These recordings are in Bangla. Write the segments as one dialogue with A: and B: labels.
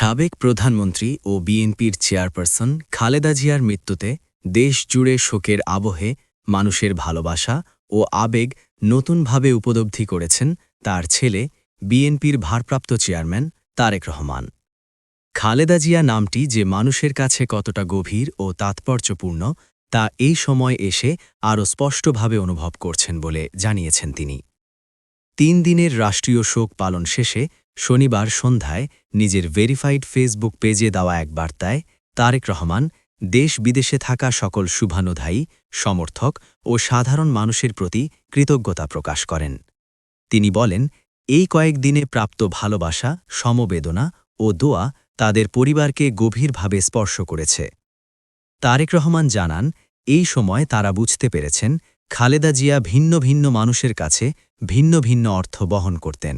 A: সাবেক প্রধানমন্ত্রী ও বিএনপির চেয়ারপারসন খালেদা জিয়ার মৃত্যুতে দেশ জুড়ে শোকের আবহে মানুষের ভালোবাসা ও আবেগ নতুনভাবে উপলব্ধি করেছেন তার ছেলে, বিএনপির ভারপ্রাপ্ত চেয়ারম্যান তারেক রহমান। খালেদা জিয়া নামটি যে মানুষের কাছে কতটা গভীর ও তাৎপর্যপূর্ণ, তা এই সময় এসে আরও স্পষ্টভাবে অনুভব করছেন বলে জানিয়েছেন তিনি। তিন দিনের রাষ্ট্রীয় শোক পালন শেষে শনিবার সন্ধ্যায় নিজের ভেরিফাইড ফেসবুক পেজে দেওয়া এক বার্তায় তারেক রহমান, দেশ বিদেশে থাকা সকল শুভানুধায়ী, সমর্থক ও সাধারণ মানুষের প্রতি কৃতজ্ঞতা প্রকাশ করেন। তিনি বলেন, এই কয়েকদিনে প্রাপ্ত ভালোবাসা, সমবেদনা ও দোয়া তাদের পরিবারকে গভীরভাবে স্পর্শ করেছে। তারেক রহমান জানান, এই সময় তারা বুঝতে পেরেছেন, খালেদা জিয়া ভিন্ন ভিন্ন মানুষের কাছে ভিন্ন ভিন্ন অর্থ বহন করতেন।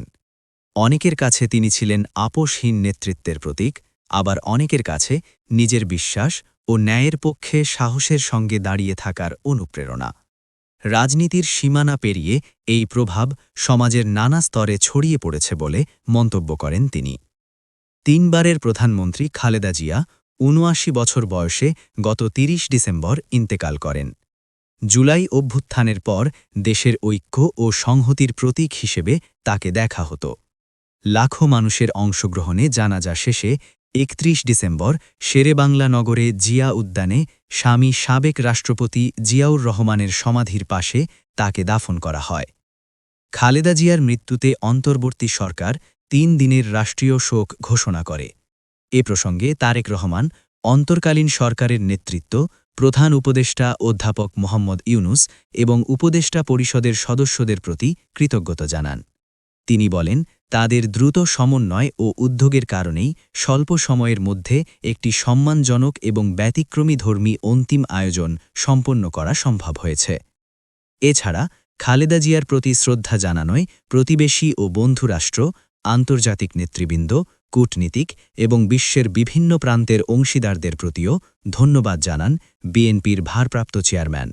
A: অনেকের কাছে তিনি ছিলেন আপোষহীন নেতৃত্বের প্রতীক, আবার অনেকের কাছে নিজের বিশ্বাস ও ন্যায়ের পক্ষে সাহসের সঙ্গে দাঁড়িয়ে থাকার অনুপ্রেরণা। রাজনীতির সীমানা পেরিয়ে এই প্রভাব সমাজের নানা স্তরে ছড়িয়ে পড়েছে বলে মন্তব্য করেন তিনি। তিনবারের প্রধানমন্ত্রী খালেদা জিয়া উনআশি বছর বয়সে গত ৩০ ডিসেম্বর ইন্তেকাল করেন। জুলাই অভ্যুত্থানের পর দেশের ঐক্য ও সংহতির প্রতীক হিসেবে তাকে দেখা হতো। লাখো মানুষের অংশগ্রহণে জানাজা শেষে একত্রিশ ডিসেম্বর শেরেবাংলা নগরে জিয়া উদ্যানে স্বামী সাবেক রাষ্ট্রপতি জিয়াউর রহমানের সমাধির পাশে তাকে দাফন করা হয়। খালেদা জিয়ার মৃত্যুতে অন্তর্বর্তী সরকার তিন দিনের রাষ্ট্রীয় শোক ঘোষণা করে। এ প্রসঙ্গে তারেক রহমান, অন্তর্কালীন সরকারের নেতৃত্ব, প্রধান উপদেষ্টা অধ্যাপক মোহাম্মদ ইউনুস এবং উপদেষ্টা পরিষদের সদস্যদের প্রতি কৃতজ্ঞতা জানান। তিনি বলেন তাদের দ্রুত সমন্বয় ও উদ্যোগের কারণেই স্বল্প সময়ের মধ্যে একটি সম্মানজনক এবং ব্যতিক্রমী ধর্মী অন্তিম আয়োজন সম্পন্ন করা সম্ভব হয়েছে। এছাড়া খালেদা জিয়ার প্রতি শ্রদ্ধা জানানোয় প্রতিবেশী ও বন্ধুরাষ্ট্র আন্তর্জাতিক নেতৃবৃন্দ, কূটনীতিক এবং বিশ্বের বিভিন্ন প্রান্তের অংশীদারদের প্রতিও ধন্যবাদ জানান বিএনপির ভারপ্রাপ্ত চেয়ারম্যান।